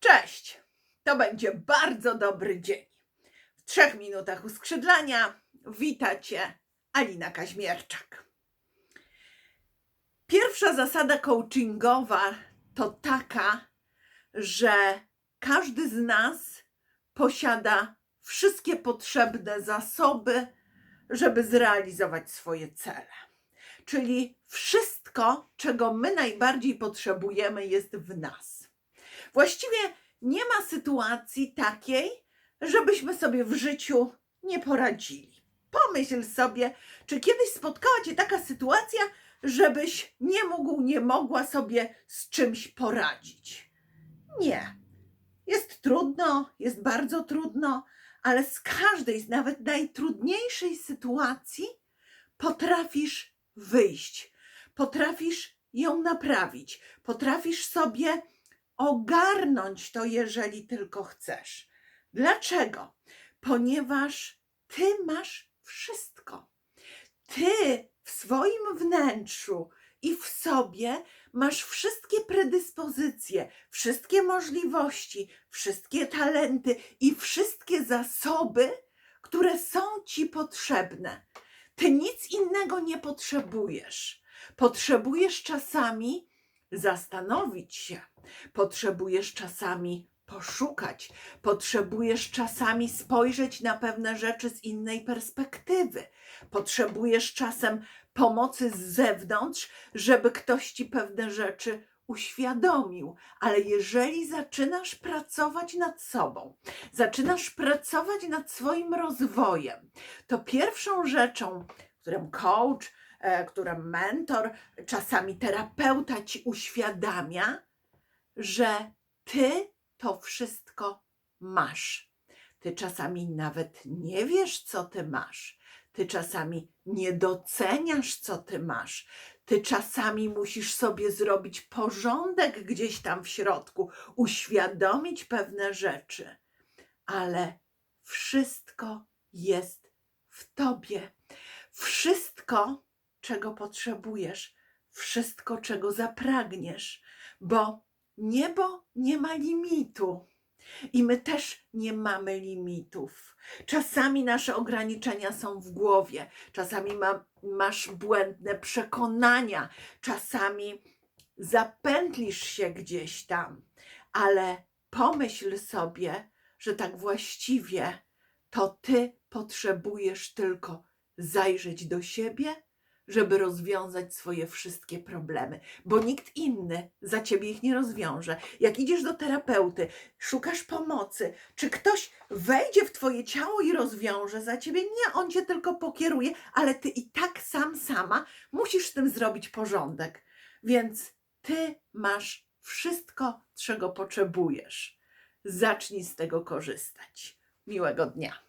Cześć! To będzie bardzo dobry dzień. W trzech minutach uskrzydlania wita Cię Alina Kaźmierczak. Pierwsza zasada coachingowa to taka, że każdy z nas posiada wszystkie potrzebne zasoby, żeby zrealizować swoje cele. Czyli wszystko, czego my najbardziej potrzebujemy, jest w nas. Właściwie nie ma sytuacji takiej, żebyśmy sobie w życiu nie poradzili. Pomyśl sobie, czy kiedyś spotkała Cię taka sytuacja, żebyś nie mógł, nie mogła sobie z czymś poradzić. Nie. Jest trudno, jest bardzo trudno, ale z każdej, z nawet najtrudniejszej sytuacji potrafisz wyjść, potrafisz ją naprawić, potrafisz sobie ogarnąć to, jeżeli tylko chcesz. Dlaczego? Ponieważ ty masz wszystko. Ty w swoim wnętrzu i w sobie masz wszystkie predyspozycje, wszystkie możliwości, wszystkie talenty i wszystkie zasoby, które są ci potrzebne. Ty nic innego nie potrzebujesz. Potrzebujesz czasami zastanowić się, potrzebujesz czasami poszukać, potrzebujesz czasami spojrzeć na pewne rzeczy z innej perspektywy, potrzebujesz czasem pomocy z zewnątrz, żeby ktoś ci pewne rzeczy uświadomił. Ale jeżeli zaczynasz pracować nad sobą, zaczynasz pracować nad swoim rozwojem, to pierwszą rzeczą, którą coach, e, którą mentor, czasami terapeuta ci uświadamia, że ty to wszystko masz. Ty czasami nawet nie wiesz, co ty masz. Ty czasami nie doceniasz, co ty masz. Ty czasami musisz sobie zrobić porządek gdzieś tam w środku, uświadomić pewne rzeczy, ale wszystko jest w tobie. Wszystko, czego potrzebujesz, wszystko, czego zapragniesz, bo niebo nie ma limitu. I my też nie mamy limitów. Czasami nasze ograniczenia są w głowie, czasami ma, masz błędne przekonania, czasami zapętlisz się gdzieś tam, ale pomyśl sobie, że tak właściwie to ty potrzebujesz tylko zajrzeć do siebie, żeby rozwiązać swoje wszystkie problemy, bo nikt inny za ciebie ich nie rozwiąże. Jak idziesz do terapeuty, szukasz pomocy, czy ktoś wejdzie w twoje ciało i rozwiąże za ciebie? Nie, on cię tylko pokieruje, ale ty i tak sam, sama musisz z tym zrobić porządek. Więc ty masz wszystko, czego potrzebujesz. Zacznij z tego korzystać. Miłego dnia.